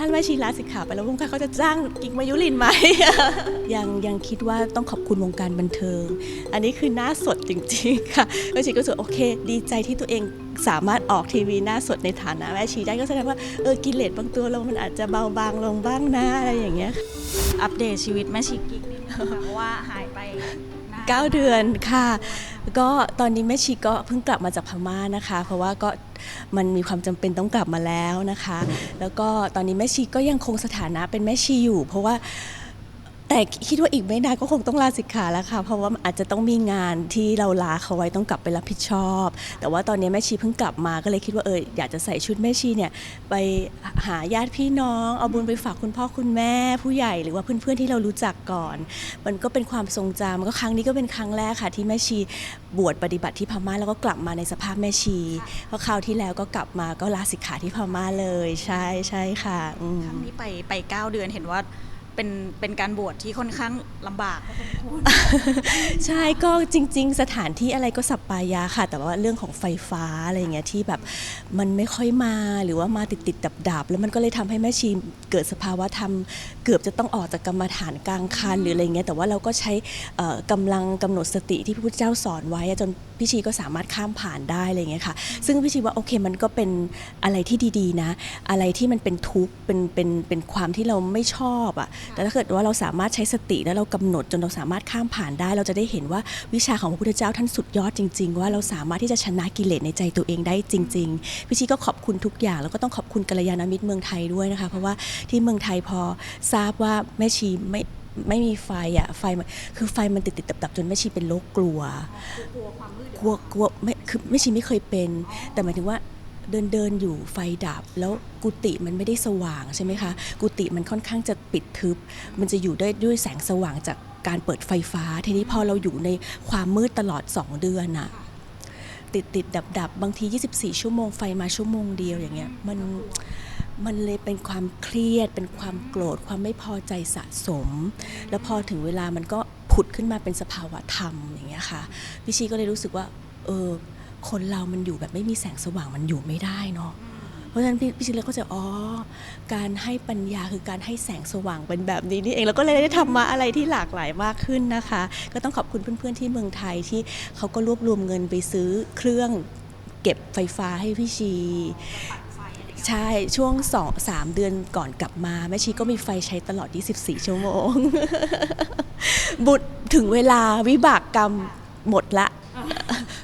ท่านแม่ชีลาสิกขาไปแล้ววงการเขาจะจ้างกิ๊กมายุรินไหม ยังยังคิดว่าต้องขอบคุณวงการบันเทิง อันนี้คือหน้าสดจริงๆค่ะแม่ชีก็รู้สึกโอเค ดีใจที่ตัวเองสามารถออกทีวีหน้าสดในฐานะแม่ชีได้ก็แสดงว่าเออกิเลสบางตัวเรามันอาจจะเบาบางลงบ้างนะอะไรอย่างเงี้ยอัปเดตชีวิตแม่ชีกิ๊กนิดนึงค่ะเพราะว่าหายไปนานเก้าเดือนค่ะ ก็ตอนนี้แม่ชีก็เพิ่งกลับมาจากพม่านะคะ เพราะว่าก็ มันมีความจำเป็นต้องกลับมาแล้วนะคะ แล้วก็ตอนนี้แม่ชีก็ยังคงสถานะเป็นแม่ชีอยู่ เพราะว่า แต่คิดว่าอีกไม่นานก็คงต้องลาสิกขาแล้วค่ะ เพราะว่าอาจจะต้องมีงานที่เราลาเขาไว้ต้องกลับไปรับผิดชอบ แต่ว่าตอนนี้แม่ชีเพิ่งกลับมาก็เลยคิดว่าเอออยากจะใส่ชุดแม่ชีเนี่ยไปหาญาติพี่น้องเอาบุญไปฝากคุณพ่อคุณแม่ผู้ใหญ่หรือว่าเพื่อนๆที่เรารู้จักก่อน มันก็เป็นความทรงจำก็ครั้งนี้ก็เป็นครั้งแรกค่ะ ที่แม่ชีบวชปฏิบัติที่พม่าแล้วก็กลับมาในสภาพแม่ชีเพราะคราวที่แล้วก็กลับมาก็ลาสิกขาที่พม่าเลย ใช่ใช่ค่ะครั้งนี้ไปไปเก้าเดือนเห็นว่า เป็นเป็นการบวชที่ค่อนข้างลำบาก ใช่ก็จริง ๆ สถานที่อะไรก็สัปปายาค่ะ แต่ว่าเรื่องของไฟฟ้าอะไรอย่างเงี้ยที่แบบมันไม่ค่อยมาหรือว่ามาติดติดดับดับๆแล้วมันก็เลยทำให้แม่ชีเกิดสภาวะธรรมเกือบจะต้องออกจากกรรมฐานกลางคันหรืออะไรเงี้ยแต่ว่าเราก็ใช้เอ่อกำลังกำหนดสติที่พระพุทธเจ้าสอนไว้อะจนพี่ชีก็สามารถข้ามผ่านได้อะไรเงี้ยค่ะ ซึ่งพี่ชีว่าโอเคมันก็เป็นอะไรที่ดีๆนะ อะไรที่มันเป็นทุกข์เป็นเป็นเป็นความที่เราไม่ชอบอะแต่ถ้าเกิดว่าเราสามารถใช้สติแล้วเรากำหนดจนเราสามารถข้ามผ่านได้ เราจะได้เห็นว่าวิชาของพระพุทธเจ้าท่านสุดยอดจริง ๆ ว่าเราสามารถที่จะชนะกิเลสในใจตัวเองได้จริง ๆ พี่ชีก็ขอบคุณทุกอย่างแล้วก็ต้องขอบคุณกัลยาณมิตรเมืองไทยด้วยนะคะเพราะว่าที่เมืองไทยพอทราบว่าแม่ชีไม่ไม่มีไฟอะไฟมันคือไฟมันติดติดดับๆจนแม่ชีเป็นโรคกลัวกลัวความมืดกลัวกลัวไม่คือไม่ชีไม่เคยเป็น แต่หมายถึงว่า เดินเดินอยู่ไฟดับ แล้วกุฏิมันไม่ได้สว่างใช่ไหมคะ กุฏิมันค่อนข้างจะปิดทึบ มันจะอยู่ได้ด้วยแสงสว่างจากการเปิดไฟฟ้า ทีนี้พอเราอยู่ในความมืดตลอด 2 เดือนอะติดติดดับดับบางที 24 ชั่วโมงไฟมาชั่วโมงเดียวอย่างเงี้ยมันมันเลยเป็นความเครียด เป็นความโกรธ ความไม่พอใจสะสม แล้วพอถึงเวลามันก็ผุดขึ้นมาเป็นสภาวะธรรมอย่างเงี้ยค่ะพี่ชีก็เลยรู้สึกว่าเออ คนเรามันอยู่แบบไม่มีแสงสว่างมันอยู่ไม่ได้เนาะเพราะฉะนั้นพี่พี่ชีเลยก็จะอ๋อการให้ปัญญาคือการให้แสงสว่างเป็นแบบนี้นี่เองแล้วก็เลยได้ทำมาอะไรที่หลากหลายมากขึ้นนะคะ ก็ต้องขอบคุณเพื่อนๆที่เมืองไทยที่เขาก็รวบรวมเงินไปซื้อเครื่องเก็บไฟฟ้าให้พี่ชี ใช่ช่วงสองสามเดือนก่อนกลับมาแม่ชีก็มีไฟใช้ตลอด 24 ชั่วโมง บุตรถึงเวลาวิบากกรรมหมดละ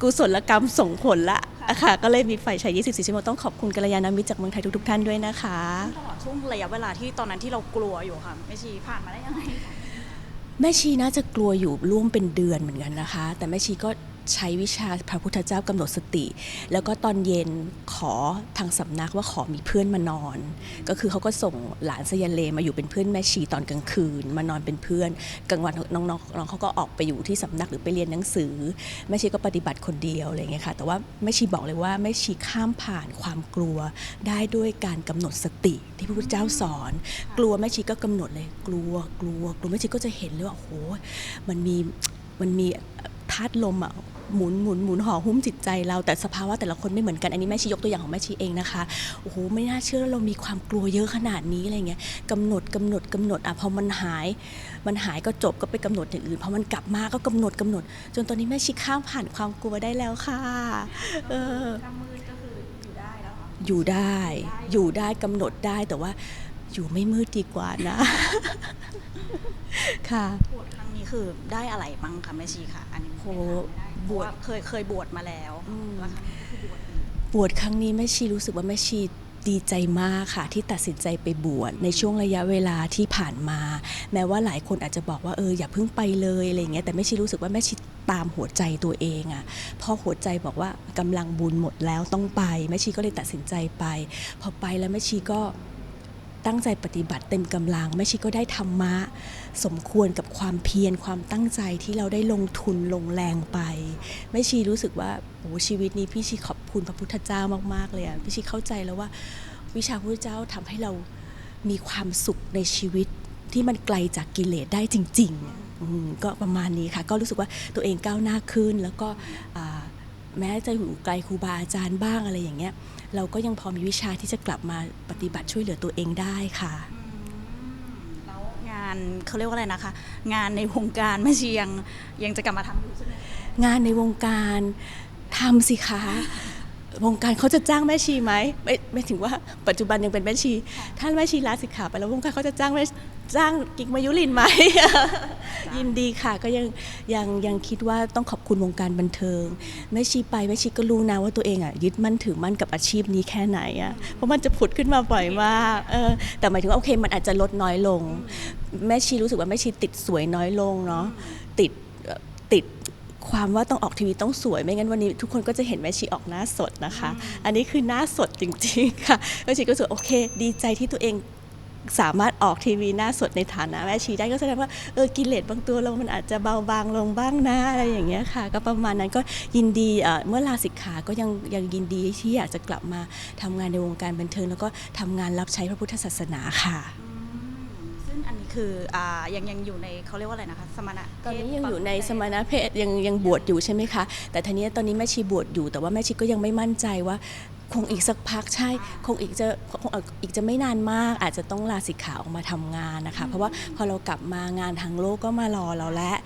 กุศลกรรมส่งผลละค่ะก็เลยมีไฟใช้24 ชั่วโมงต้องขอบคุณกัลยาณมิตรจากเมืองไทยทุกๆท่านด้วยนะคะตลอดช่วงระยะเวลาที่ตอนนั้นที่เรากลัวอยู่ค่ะแม่ชีผ่านมาได้ยังไงคะแม่ชีน่าจะกลัวอยู่ร่วมเป็นเดือนเหมือนกันนะคะ แต่แม่ชีก็ ใช้วิชาพระพุทธเจ้ากำหนดสติ แล้วก็ตอนเย็นขอทางสำนักว่าขอมีเพื่อนมานอน ก็คือเขาก็ส่งหลานสยาเลมาอยู่เป็นเพื่อนแม่ชีตอนกลางคืน มานอนเป็นเพื่อนกลางวันน้องๆน้องเขาก็ออกไปอยู่ที่สำนักหรือไปเรียนหนังสือแม่ชีก็ปฏิบัติคนเดียวอะไรเงี้ยค่ะแต่ว่าแม่ชีบอกเลยว่าแม่ชีข้ามผ่านความกลัว ได้ด้วยการกำหนดสติที่พระพุทธเจ้าสอน กลัวแม่ชีก็กำหนดเลยกลัวกลัวกลัวแม่ชีก็จะเห็นเลยว่าโอ้โหมันมีมันมี ธาตุลมอะหมุนหมุนหมุนห่อหุ้มจิตใจเราแต่สภาวะแต่ละคนไม่เหมือนกันอันนี้แม่ชียกตัวอย่างของแม่ชีเองนะคะโอ้โหไม่น่าเชื่อว่าเรามีความกลัวเยอะขนาดนี้อะไรเงี้ยกำหนดกำหนดกำหนดอะพอมันหาย มันหายก็จบก็ไปกำหนดอย่างอื่นพอมันกลับมาก็กำหนดกำหนด จนตอนนี้แม่ชีข้ามผ่านความกลัวได้แล้วค่ะเออกำมืดก็คืออยู่ได้แล้วค่ะอยู่ได้อยู่ได้กำหนดได้แต่ว่า อยู่ไม่มืดดีกว่านะ ค่ะ บวชครั้งนี้คือได้อะไรบ้างคะแม่ชีค่ะอันนี้โหบวชเคยเคยบวชมาแล้วอืม แล้วครั้งนี้คือบวชอีกบวชครั้งนี้แม่ชีรู้สึกว่าแม่ชีดีใจมากค่ะ ที่ตัดสินใจไปบวชในช่วงระยะเวลาที่ผ่านมา แม้ว่าหลายคนอาจจะบอกว่าเอออย่าเพิ่งไปเลยอะไรอย่างเงี้ยแต่แม่ชีรู้สึกว่าแม่ชีตามหัวใจตัวเองอะ่ะพอหัวใจบอกว่ากำลังบุญหมดแล้วต้องไปแม่ชีก็เลยตัดสินใจไป พอไปแล้วแม่ชีก็ ตั้งใจปฏิบัติเต็มกำลัง แม่ชีก็ได้ธรรมะ สมควรกับความเพียรความตั้งใจที่เราได้ลงทุนลงแรงไป แม่ชีรู้สึกว่าโอ้ชีวิตนี้พี่ชีขอบคุณพระพุทธเจ้ามากๆเลยอะพี่ชีเข้าใจแล้วว่า วิชาพระพุทธเจ้าทำให้เรามีความสุขในชีวิตที่มันไกลจากกิเลสได้จริง ๆ ก็ประมาณนี้ค่ะ ก็รู้สึกว่าตัวเองก้าวหน้าขึ้นแล้วก็ แม้จะอยู่ไกลครูบาอาจารย์บ้างอะไรอย่างเงี้ย เราก็ยังพอมีวิชาที่จะกลับมาปฏิบัติช่วยเหลือตัวเองได้ค่ะแล้วงานเขาเรียกว่าอะไรนะคะ งานในวงการแม่ชียังยังจะกลับมาทำอยู่ใช่ไหมงานในวงการทำสิคะวงการเขาจะจ้างแม่ชีไหมไม่ไม่ถึงว่าปัจจุบันยังเป็นแม่ชีถ้าแม่ชีลาสิกขาไปแล้ววงการเขาจะจ้างแม่ จ้างกิ๊กมายุรินไหม ยินดีค่ะก็ยังยังยังคิดว่าต้องขอบคุณวงการบันเทิงแม่ชีไปแม่ชีก็รู้นะว่าตัวเองอะยึดมั่นถือมั่นกับอาชีพนี้แค่ไหนอะเพราะมันจะผุดขึ้นมาบ่อยมากเออแต่หมายถึงว่าโอเคมันอาจจะลดน้อยลง แม่ชีรู้สึกว่าแม่ชีติดสวยน้อยลงเนาะติดติดความว่าต้องออกทีวีต้องสวยไม่งั้นวันนี้ทุกคนก็จะเห็นแม่ชีออกหน้าสดนะคะ อันนี้คือหน้าสดจริงๆค่ะแม่ชีก็รู้สึกโอเค ดีใจที่ตัวเอง สามารถออกทีวีหน้าสดในฐานะแม่ชีได้ก็แสดงว่าเออกิเลสบางตัวเรามันอาจจะเบาบางลงบ้างนะอะไรอย่างเงี้ยค่ะ ก็ประมาณนั้นก็ยินดีเอ่อเมื่อลาสิกขาก็ยังยังยินดีที่อยากจะกลับมาทำงานในวงการบันเทิง แล้วก็ทำงานรับใช้พระพุทธศาสนาค่ะซึ่งอันนี้คืออ่ายังยังอยู่ในเขาเรียกว่าอะไรนะคะสมณะตอนนี้ยังเพศอยู่ในสมณเพศยังยังบวชอยู่ใช่ไหมคะแต่ทีนี้ตอนนี้แม่ชีบวชอยู่แต่ว่าแม่ชีก็ยังไม่มั่นใจว่า คงอีกสักพักใช่คงอีกจะคงอีกจะไม่นานมาก อาจจะต้องลาสิกขาออกมาทำงานนะคะ เพราะว่าพอเรากลับมางานทางโลกก็มารอเราแล้ว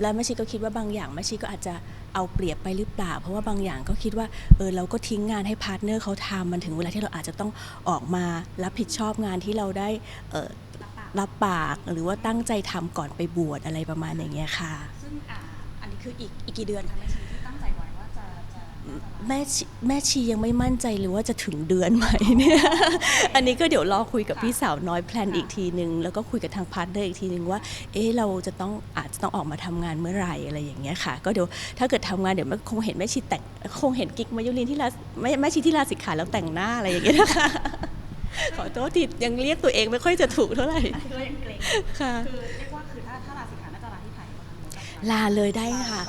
แล้วแม่ชีก็คิดว่าบางอย่างแม่ชีก็อาจจะเอาเปรียบไปหรือเปล่า เพราะว่าบางอย่างก็คิดว่าเออเราก็ทิ้งงานให้พาร์ทเนอร์เขาทำมันถึงเวลาที่เราอาจจะต้องออกมารับผิดชอบงานที่เราได้รับปากหรือว่าตั้งใจทำก่อนไปบวชอะไรประมาณอย่างเงี้ยค่ะซึ่งอันนี้คืออีกอีกกี่เดือนคะแม่ แม่ชีแม่ชียังไม่มั่นใจเลยว่าจะถึงเดือนไหมเนี่ย อันนี้ก็เดี๋ยวรอคุยกับพี่สาวน้อยแพลนอีกทีนึง แล้วก็คุยกับทางพาร์ทเนอร์อีกทีนึงว่า เอ๊ะเราจะต้องอาจจะต้องออกมาทำงานเมื่อไหร่อะไรอย่างเงี้ยค่ะ ก็เดี๋ยวถ้าเกิดทำงานเดี๋ยวคงเห็นแม่ชีแต่งคงเห็นกิ๊กมายุรินที่ลาแม่แม่ชีที่ลาสิกขาแล้วแต่งหน้าอะไรอย่างเงี้ยนะคะขอโทษทียังเรียกตัวเองไม่ค่อยจะถูกเท่าไหร่อันนี้ก็ยังเกรงค่ะคือเรียกว่าคือถ้าถ้าลาสิกขาน่าจะลาที่ไทยป่ะคะลาเลยได้ค่ะ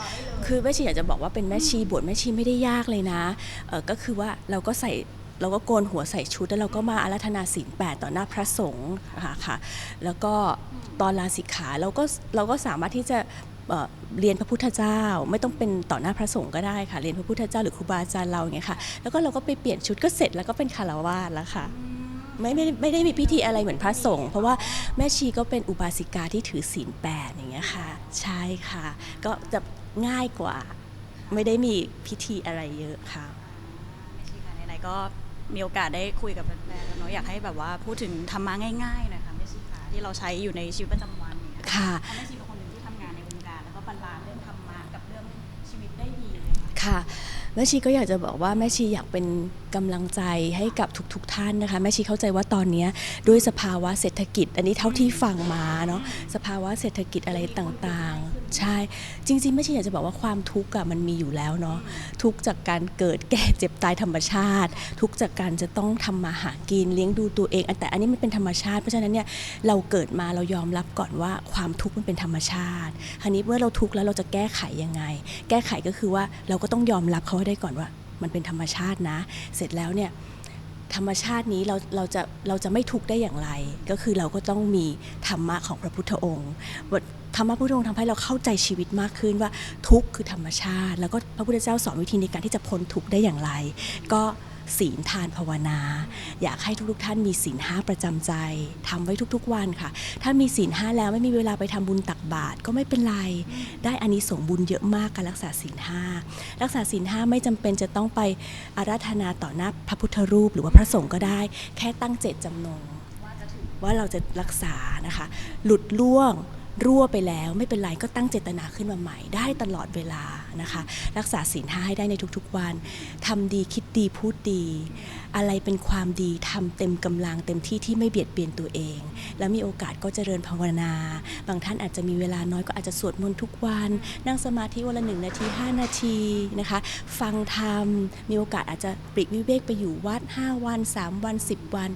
คือแม่ชีอยากจะบอกว่าเป็นแม่ชีบวชแม่ชีไม่ได้ยากเลยนะเออก็คือว่าเราก็ใส่เราก็โกนหัวใส่ชุดแล้วเราก็มาอารัธนาศีลแปดต่อหน้าพระสงฆ์ค่ะค่ะแล้วก็ตอนลาสิกขาเราก็เราก็สามารถที่จะเอ่อเรียนพระพุทธเจ้าไม่ต้องเป็นต่อหน้าพระสงฆ์ก็ได้ค่ะ เรียนพระพุทธเจ้าหรือครูบาอาจารย์เราอย่างเงี้ยค่ะ แล้วก็เราก็ไปเปลี่ยนชุดก็เสร็จแล้วก็เป็นคารวาสแล้วค่ะไม่ไม่ไม่ได้มีพิธีอะไรเหมือนพระสงฆ์เพราะว่าแม่ชีก็เป็นอุบาสิกาที่ถือศีลแปดอย่างเงี้ยค่ะ ใช่ค่ะ ก็จะ ง่ายกว่า ไม่ได้มีพิธีอะไรเยอะค่ะแม่ชีค่ะไหนๆก็มีโอกาสได้คุยกับแฟนๆแล้วเนาะอยากให้แบบว่าพูดถึงธรรมะง่ายๆหน่อยค่ะแม่ชีค่ะที่เราใช้อยู่ในชีวิตประจำวันอย่างเงี้ยค่ะ เพราะแม่ชีเป็นคนหนึ่งที่ทำงานในวงการแล้วก็บรรลานซ์เรื่องธรรมะกับเรื่องชีวิตได้ดีเลยค่ะ ค่ะแม่ชีก็อยากจะบอกว่าแม่ชีอยากเป็นกำลังใจให้กับทุกๆทท่านนะคะแม่ชีเข้าใจว่าตอนเนี้ยด้วยสภาวะเศรษฐกิจ อันนี้เท่าที่ฟังมาเนาะสภาวะเศรษฐกิจอะไรต่างๆ ใช่ จริงๆแม่ชีอยากจะบอกว่าความทุกข์อะมันมีอยู่แล้วเนาะทุกข์จากการเกิดแก่เจ็บตายธรรมชาติ ทุกข์จากการจะต้องทำมาหากินเลี้ยงดูตัวเอง แต่อันนี้มันเป็นธรรมชาติเพราะฉะนั้นเนี่ยเราเกิดมาเรายอมรับก่อนว่าความทุกข์มันเป็นธรรมชาติคราวนี้เมื่อเราทุกข์แล้วเราจะแก้ไขยังไง แก้ไขก็คือว่าเราก็ต้องยอมรับเขาให้ได้ก่อนว่า มันเป็นธรรมชาตินะ เสร็จแล้วเนี่ย ธรรมชาตินี้เราเราจะเราจะไม่ทุกข์ได้อย่างไร ก็คือเราก็ต้องมีธรรมะของพระพุทธองค์ธรรมะพระพุทธองค์ทำให้เราเข้าใจชีวิตมากขึ้นว่าทุกข์คือธรรมชาติ แล้วก็พระพุทธเจ้าสอนวิธีในการที่จะพ้นทุกข์ได้อย่างไร ก็ ศีลทานภาวนา อยากให้ทุกๆท่านมีศีลห้าประจำใจทำไว้ทุกๆวันค่ะ ถ้ามีศีลห้าแล้วไม่มีเวลาไปทำบุญตักบาตรก็ไม่เป็นไร ได้อานิสงส์บุญเยอะมากการรักษาศีลห้ารักษาศีลห้าไม่จำเป็นจะต้องไปอาราธนาต่อหน้าพระพุทธรูป หรือว่าพระสงฆ์ก็ได้ แค่ตั้งเจตจำนงว่าจะถึงว่าเราจะรักษานะคะ หลุดล่วง รั่วไปแล้วไม่เป็นไรก็ตั้งเจตนาขึ้นมาใหม่ ได้ตลอดเวลานะคะ รักษาศีลห้าให้ได้ในทุกๆวันทำดีคิดดีพูดดี อะไรเป็นความดีทำเต็มกำลังเต็มที่ที่ไม่เบียดเบียนตัวเอง แล้วมีโอกาสก็เจริญภาวนา บางท่านอาจจะมีเวลาน้อยก็อาจจะสวดมนต์ทุกวัน นั่งสมาธิวันละหนึ่งนาที 5 นาทีนะคะ ฟังธรรมมีโอกาสอาจจะปลีกวิเวกไปอยู่วัด 5 วัน 3 วัน 10 วัน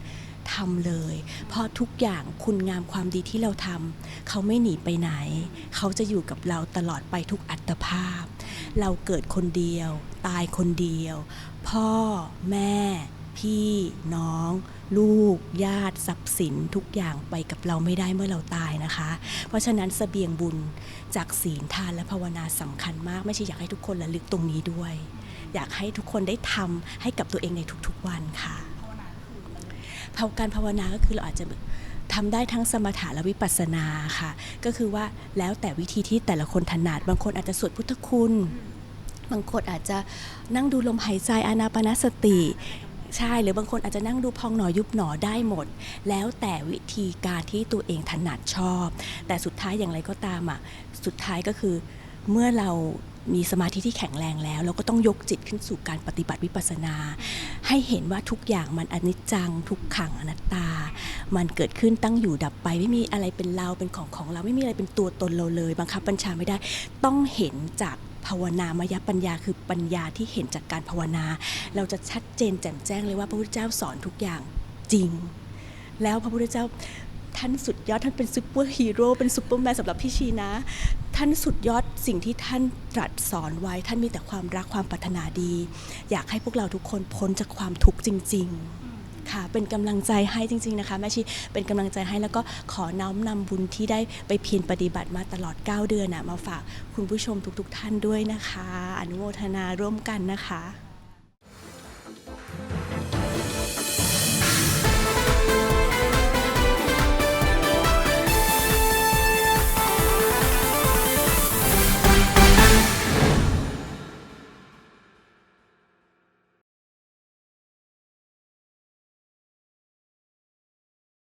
ทำเลย เพราะทุกอย่างคุณงามความดีที่เราทำเขาไม่หนีไปไหน เขาจะอยู่กับเราตลอดไปทุกอัตภาพ เราเกิดคนเดียว ตายคนเดียว พ่อ แม่ พี่น้อง ลูก ญาติทรัพย์สินทุกอย่างไปกับเราไม่ได้เมื่อเราตายนะคะ เพราะฉะนั้นเสบียงบุญจากศีลทานและภาวนาสำคัญมาก ไม่ใช่อยากให้ทุกคนระลึกตรงนี้ด้วย อยากให้ทุกคนได้ทำให้กับตัวเองในทุกๆวันค่ะ การภาวนาก็คือเราอาจจะทำได้ทั้งสมถะและวิปัสสนาค่ะ ก็คือว่าแล้วแต่วิธีที่แต่ละคนถนัด บางคนอาจจะสวดพุทธคุณ บางคนอาจจะนั่งดูลมหายใจอานาปาสติใช่หรือบางคนอาจจะนั่งดูพองหนอยุบหนอได้หมด แล้วแต่วิธีการที่ตัวเองถนัดชอบ แต่สุดท้ายอย่างไรก็ตามอะสุดท้ายก็คือเมื่อเรา มีสมาธิที่แข็งแรงแล้ว เราก็ต้องยกจิตขึ้นสู่การปฏิบัติวิปัสสนา ให้เห็นว่าทุกอย่างมันอนิจจัง ทุกขังอนัตตา มันเกิดขึ้นตั้งอยู่ดับไป ไม่มีอะไรเป็นเราเป็นของของเราไม่มีอะไรเป็นตัวตนเราเลย บังคับบัญชาไม่ได้ ต้องเห็นจากภาวนามยปัญญาคือปัญญาที่เห็นจากการภาวนา เราจะชัดเจนแจ่มแจ้งเลยว่าพระพุทธเจ้าสอนทุกอย่างจริง แล้วพระพุทธเจ้า ท่านสุดยอดท่านเป็นซูเปอร์ฮีโร่เป็นซูเปอร์แมนสำหรับพี่ชีนะ ท่านสุดยอดสิ่งที่ท่านตรัสสอนไว้ ท่านมีแต่ความรักความปรารถนาดี อยากให้พวกเราทุกคนพ้นจากความทุกข์จริง ๆ ค่ะ เป็นกำลังใจให้จริง ๆ นะคะแม่ชีเป็นกำลังใจให้แล้วก็ขอน้อมนำบุญที่ได้ไปเพียรปฏิบัติมาตลอด 9 เดือนนะมาฝากคุณผู้ชมทุก ๆ ท่านด้วยนะคะ อนุโมทนาร่วมกันนะคะ